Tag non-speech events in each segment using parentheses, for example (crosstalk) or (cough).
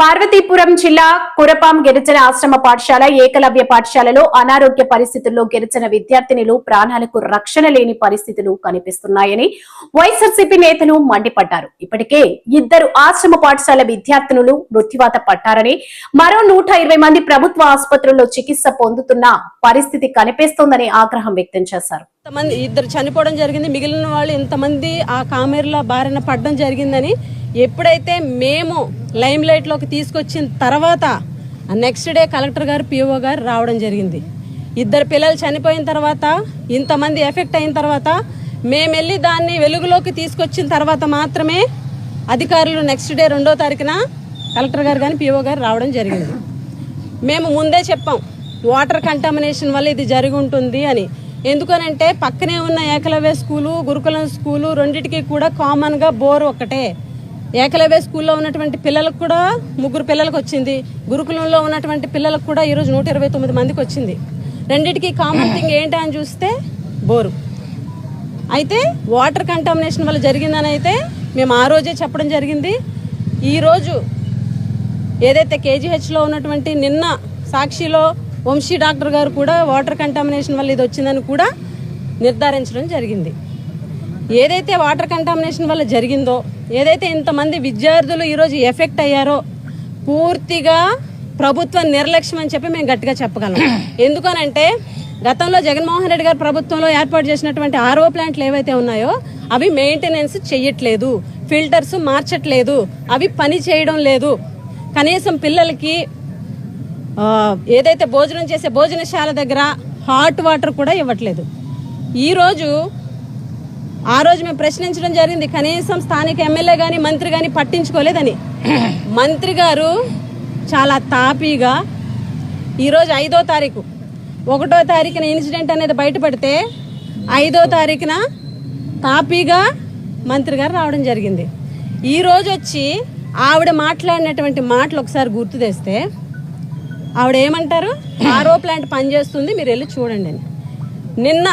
పార్వతీపురం జిల్లా కురపాం గిరిజన ఆశ్రమ పాఠశాల ఏకలవ్య పాఠశాలలో అనారోగ్య పరిస్థితుల్లో గిరిజన విద్యార్థినులు ప్రాణాలకు రక్షణ లేని పరిస్థితులు కనిపిస్తున్నాయని వైఎస్ఆర్సీపీ నేతలు మండిపడ్డారు. ఇప్పటికే ఇద్దరు ఆశ్రమ పాఠశాల విద్యార్థినులు మృత్యువాత పట్టారని మరో నూట ఇరవై మంది ప్రభుత్వ ఆసుపత్రుల్లో చికిత్స పొందుతున్న పరిస్థితి కనిపిస్తోందని ఆగ్రహం వ్యక్తం చేశారు. ఇంతమంది ఇద్దరు చనిపోవడం జరిగింది. మిగిలిన వాళ్ళు ఇంతమంది ఆ కామెర్ల బారిన పడడం జరిగిందని ఎప్పుడైతే మేము లైమ్ లైట్లోకి తీసుకొచ్చిన తర్వాత నెక్స్ట్ డే కలెక్టర్ గారు పిఓ గారు రావడం జరిగింది. ఇద్దరు పిల్లలు చనిపోయిన తర్వాత ఇంతమంది ఎఫెక్ట్ అయిన తర్వాత మేము వెళ్ళి దాన్ని వెలుగులోకి తీసుకొచ్చిన తర్వాత మాత్రమే అధికారులు నెక్స్ట్ డే రెండో తారీఖున కలెక్టర్ గారు కానీ పిఓ గారు రావడం జరిగింది. మేము ముందే చెప్పాం వాటర్ కంటామినేషన్ వల్ల ఇది జరిగి ఉంటుంది అని. ఎందుకనంటే పక్కనే ఉన్న ఏకలవ్య స్కూలు గురుకులం స్కూలు రెండింటికి కూడా కామన్గా బోర్ ఒకటే ఏకలవ్య స్కూల్లో ఉన్నటువంటి పిల్లలకు కూడా ముగ్గురు పిల్లలకు వచ్చింది. గురుకులంలో ఉన్నటువంటి పిల్లలకు కూడా ఈరోజు నూట ఇరవై తొమ్మిది మందికి వచ్చింది. రెండిటికి కామన్ థింగ్ (clears throat) ఏంటి అని చూస్తే బోరు. అయితే వాటర్ కంటామినేషన్ వల్ల జరిగిందని అయితే మేము ఆ రోజే చెప్పడం జరిగింది. ఈరోజు ఏదైతే కేజీహెచ్లో ఉన్నటువంటి నిన్న సాక్షిలో వంశీ డాక్టర్ గారు కూడా వాటర్ కంటామినేషన్ వల్ల ఇది వచ్చిందని కూడా నిర్ధారించడం జరిగింది. ఏదైతే వాటర్ కంటామినేషన్ వల్ల జరిగిందో ఏదైతే ఇంతమంది విద్యార్థులు ఈరోజు ఎఫెక్ట్ అయ్యారో పూర్తిగా ప్రభుత్వ నిర్లక్ష్యం అని చెప్పి మేము గట్టిగా చెప్పగలం. (clears throat) ఎందుకనంటే గతంలో జగన్మోహన్ రెడ్డి గారు ప్రభుత్వంలో ఏర్పాటు చేసినటువంటి ఆర్ఓ ప్లాంట్లు ఏవైతే ఉన్నాయో అవి మెయింటెనెన్స్ చెయ్యట్లేదు ఫిల్టర్స్ మార్చట్లేదు అవి పని చేయడం లేదు. కనీసం పిల్లలకి ఏదైతే భోజనం చేసే భోజనశాల దగ్గర హాట్ వాటర్ కూడా ఇవ్వట్లేదు. ఈరోజు ఆ రోజు మేము ప్రశ్నించడం జరిగింది కనీసం స్థానిక ఎమ్మెల్యే కానీ మంత్రి కానీ పట్టించుకోలేదని. మంత్రి గారు చాలా తాపీగా ఈరోజు ఐదో తారీఖు. ఒకటో తారీఖున ఇన్సిడెంట్ అనేది బయటపడితే ఐదో తారీఖున తాపీగా మంత్రి గారు రావడం జరిగింది. ఈరోజు వచ్చి ఆవిడ మాట్లాడినటువంటి మాటలు ఒకసారి గుర్తు తెస్తే ఆవిడ ఏమంటారు? ఆరో ప్లాంట్ పనిచేస్తుంది మీరు వెళ్ళి చూడండి అని. నిన్న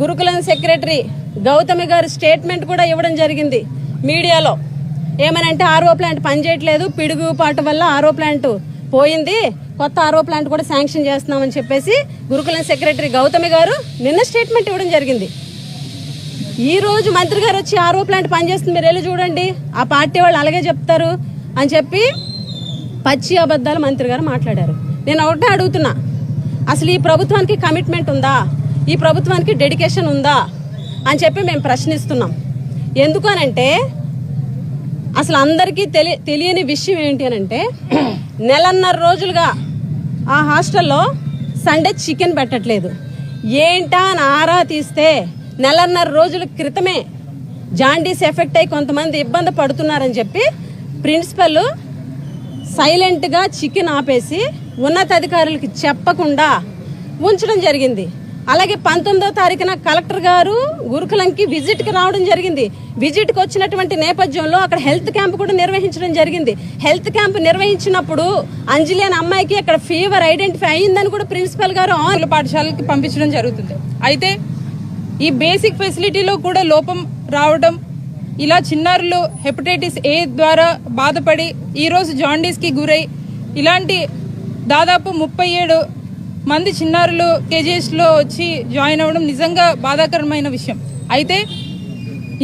గురుకులం సెక్రటరీ గౌతమి గారు స్టేట్మెంట్ కూడా ఇవ్వడం జరిగింది మీడియాలో. ఏమనంటే ఆర్ఓ ప్లాంట్ పనిచేయట్లేదు పిడుగుపాటు వల్ల ఆర్ఓ ప్లాంట్ పోయింది కొత్త ఆర్ఓ ప్లాంట్ కూడా శాంక్షన్ చేస్తున్నామని చెప్పేసి గురుకులం సెక్రటరీ గౌతమి గారు నిన్న స్టేట్మెంట్ ఇవ్వడం జరిగింది. ఈ రోజు మంత్రి గారు వచ్చి ఆర్ఓ ప్లాంట్ పనిచేస్తుంది మీరు వెళ్ళి చూడండి ఆ పార్టీ వాళ్ళు అలాగే చెప్తారు అని చెప్పి పచ్చి అబద్ధాలు మంత్రి గారు మాట్లాడారు. నేను ఒకటే అడుగుతున్నా అసలు ఈ ప్రభుత్వానికి కమిట్మెంట్ ఉందా? ఈ ప్రభుత్వానికి డెడికేషన్ ఉందా? అని చెప్పి మేము ప్రశ్నిస్తున్నాం. ఎందుకనంటే అసలు అందరికీ తెలి తెలియని విషయం ఏంటి అని అంటే నెలన్నర రోజులుగా ఆ హాస్టల్లో సండే చికెన్ పెట్టట్లేదు. ఏంటా అని ఆరా తీస్తే నెలన్నర రోజుల క్రితమే జాండీస్ ఎఫెక్ట్ అయి కొంతమంది ఇబ్బంది పడుతున్నారని చెప్పి ప్రిన్సిపల్ సైలెంట్గా చికెన్ ఆపేసి ఉన్నతాధికారులకి చెప్పకుండా ఉంచడం జరిగింది. అలాగే పంతొమ్మిదో తారీఖున కలెక్టర్ గారు గురుకులంకి విజిట్కి రావడం జరిగింది. విజిట్కి వచ్చినటువంటి నేపథ్యంలో అక్కడ హెల్త్ క్యాంప్ కూడా నిర్వహించడం జరిగింది. హెల్త్ క్యాంప్ నిర్వహించినప్పుడు అంజలి అనే అమ్మాయికి అక్కడ ఫీవర్ ఐడెంటిఫై అయ్యిందని కూడా ప్రిన్సిపల్ గారు ఆన్ పాఠశాలకి పంపించడం జరుగుతుంది. అయితే ఈ బేసిక్ ఫెసిలిటీలో కూడా లోపం రావడం ఇలా చిన్నారులు హెపటైటిస్ ఏ ద్వారా బాధపడి ఈరోజు జాండీస్కి గురై ఇలాంటి దాదాపు ముప్పై ఏడు మంది చిన్నారులు కేజీఎస్లో వచ్చి జాయిన్ అవ్వడం నిజంగా బాధాకరమైన విషయం. అయితే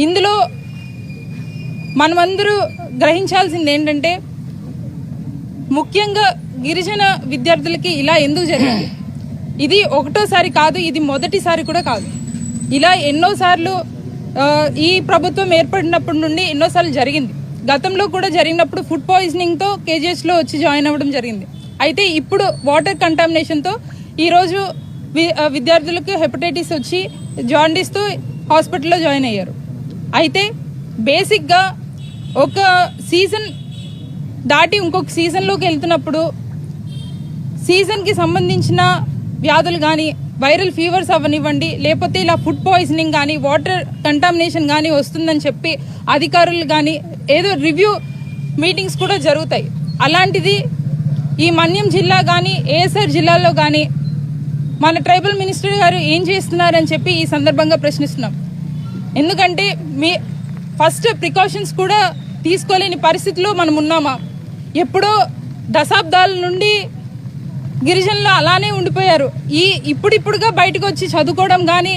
ఇందులో మనమందరూ గ్రహించాల్సింది ఏంటంటే ముఖ్యంగా గిరిజన విద్యార్థులకి ఇలా ఎందుకు జరిగింది? ఇది ఒకటోసారి కాదు ఇది మొదటిసారి కూడా కాదు. ఇలా ఎన్నోసార్లు ఈ ప్రభుత్వం ఏర్పడినప్పటి నుండి ఎన్నోసార్లు జరిగింది. గతంలో కూడా జరిగినప్పుడు ఫుడ్ పాయిజనింగ్తో కేజీఎస్లో వచ్చి జాయిన్ అవ్వడం జరిగింది. అయితే ఇప్పుడు వాటర్ కంటామినేషన్తో ఈరోజు వి విద్యార్థులకు హెపటైటిస్ వచ్చి జాండీస్తో హాస్పిటల్లో జాయిన్ అయ్యారు. అయితే బేసిక్గా ఒక సీజన్ దాటి ఇంకొక సీజన్లోకి వెళ్తున్నప్పుడు సీజన్కి సంబంధించిన వ్యాధులు కానీ వైరల్ ఫీవర్స్ అవ్వనివ్వండి లేకపోతే ఇలా ఫుడ్ పాయిజనింగ్ కానీ వాటర్ కంటామినేషన్ కానీ వస్తుందని చెప్పి అధికారులు కానీ ఏదో రివ్యూ మీటింగ్స్ కూడా జరుగుతాయి. అలాంటిది ఈ మన్యం జిల్లా కానీ ఏఎస్ఆర్ జిల్లాలో కానీ మన ట్రైబల్ మినిస్టర్ గారు ఏం చేస్తున్నారని చెప్పి ఈ సందర్భంగా ప్రశ్నిస్తున్నాం. ఎందుకంటే మీ ఫస్ట్ ప్రికాషన్స్ కూడా తీసుకోలేని పరిస్థితిలో మనం ఉన్నామా? ఎప్పుడో దశాబ్దాల నుండి గిరిజనులు అలానే ఉండిపోయారు. ఈ ఇప్పుడిప్పుడుగా బయటకు వచ్చి చదువుకోవడం కానీ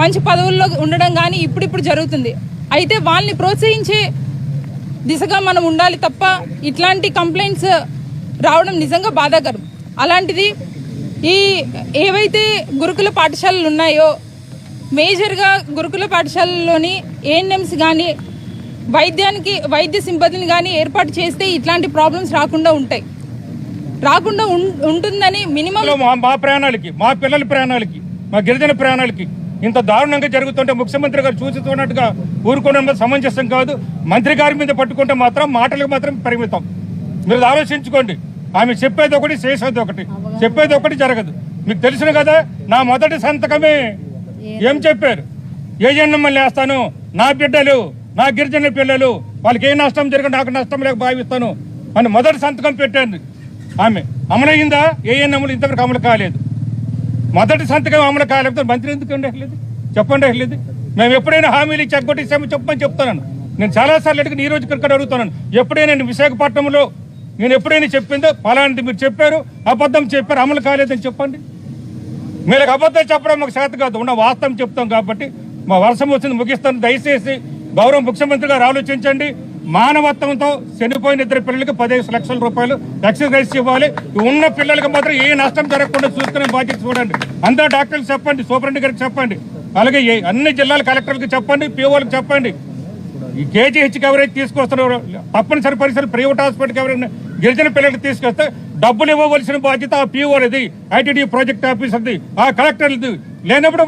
మంచి పదవుల్లో ఉండడం కానీ ఇప్పుడిప్పుడు జరుగుతుంది. అయితే వాళ్ళని ప్రోత్సహించే దిశగా మనం ఉండాలి తప్ప ఇట్లాంటి కంప్లైంట్స్ రావడం నిజంగా బాధాకరం. అలాంటిది ఈ ఏవైతే గురుకుల పాఠశాలలు ఉన్నాయో మేజర్గా గురుకుల పాఠశాలలోని ఏఎన్ఎంస్ కానీ వైద్యానికి వైద్య సిబ్బందిని కానీ ఏర్పాటు చేస్తే ఇట్లాంటి ప్రాబ్లమ్స్ రాకుండా ఉంటాయి. రాకుండా ఉం- ఉంటుందని మినిమం మా మా ప్రాణాలకి మా పిల్లల ప్రాణాలకి మా గిరిజన ప్రాణాలకి ఇంత దారుణంగా జరుగుతుంటే ముఖ్యమంత్రి గారు చూస్తున్నట్టుగా ఊరుకోవడం సమంజసం కాదు. మంత్రి గారి మీద పట్టుకుంటే మాత్రం మాటలకు మాత్రం పరిమితం. మీరు ఆలోచించుకోండి. ఆమె చెప్పేది ఒకటి చేసేది ఒకటి. చెప్పేది ఒకటి జరగదు. మీకు తెలుసును కదా నా మొదటి సంతకమే. ఏం చెప్పారు? ఏ జన్మల్ని వేస్తాను నా బిడ్డలు నా గిరిజన పిల్లలు వాళ్ళకి ఏ నష్టం జరిగిన నాకు నష్టం లేక భావిస్తాను అని మొదటి సంతకం పెట్టాను. ఆమె అమలయ్యిందా? ఏ అమలు? ఇంతవరకు అమలు కాలేదు. మొదటి సంతకం అమలు కాలేకపోతే మంత్రి ఎందుకు ఉండలేదు చెప్పండి అసలేదు. మేము ఎప్పుడైనా హామీలు ఇచ్చి ఎగ్గొట్టేసామో చెప్పమని చెప్తాను నేను చాలాసార్లు అడిగి ఈ రోజు ఇక్కడ అడుగుతున్నాను. ఎప్పుడైనా నేను విశాఖపట్నంలో నేను ఎప్పుడైనా చెప్పిందో ఫలాంటి మీరు చెప్పారు అబద్ధం చెప్పారు అమలు కాలేదని చెప్పండి. మీరు అబద్ధం చెప్పడం మాకు శాత కాదు ఉన్న వాస్తవం చెప్తాం కాబట్టి మా వర్షం వచ్చింది ముగిస్తాను. దయచేసి గౌరవ ముఖ్యమంత్రి గారు ఆలోచించండి. మానవత్వంతో చనిపోయిన ఇద్దరు పిల్లలకి పదిహేను లక్షల రూపాయలు ఎక్సర్సైజ్ ఇవ్వాలి. ఉన్న పిల్లలకి మాత్రం ఏ నష్టం జరగకుండా చూసుకునే బాధ్యత చూడండి. అందరూ డాక్టర్లు చెప్పండి సూపరింటెండెంట్ గారికి చెప్పండి. అలాగే అన్ని జిల్లాల కలెక్టర్లకు చెప్పండి పీఓలకు చెప్పండి. ఈ కేజీహెచ్ కవరేజ్ తీసుకొస్తున్నారు తప్పనిసరి పరిస్థితులు ప్రైవేట్ హాస్పిటల్ కవరేజ్ గిరిజన పిల్లలకు తీసుకొస్తే డబ్బులు ఇవ్వవలసిన బాధ్యత ఆ పీఓలది ఐటీడీ ప్రాజెక్ట్ ఆఫీసర్ది ఆ కలెక్టర్ది లేనప్పుడు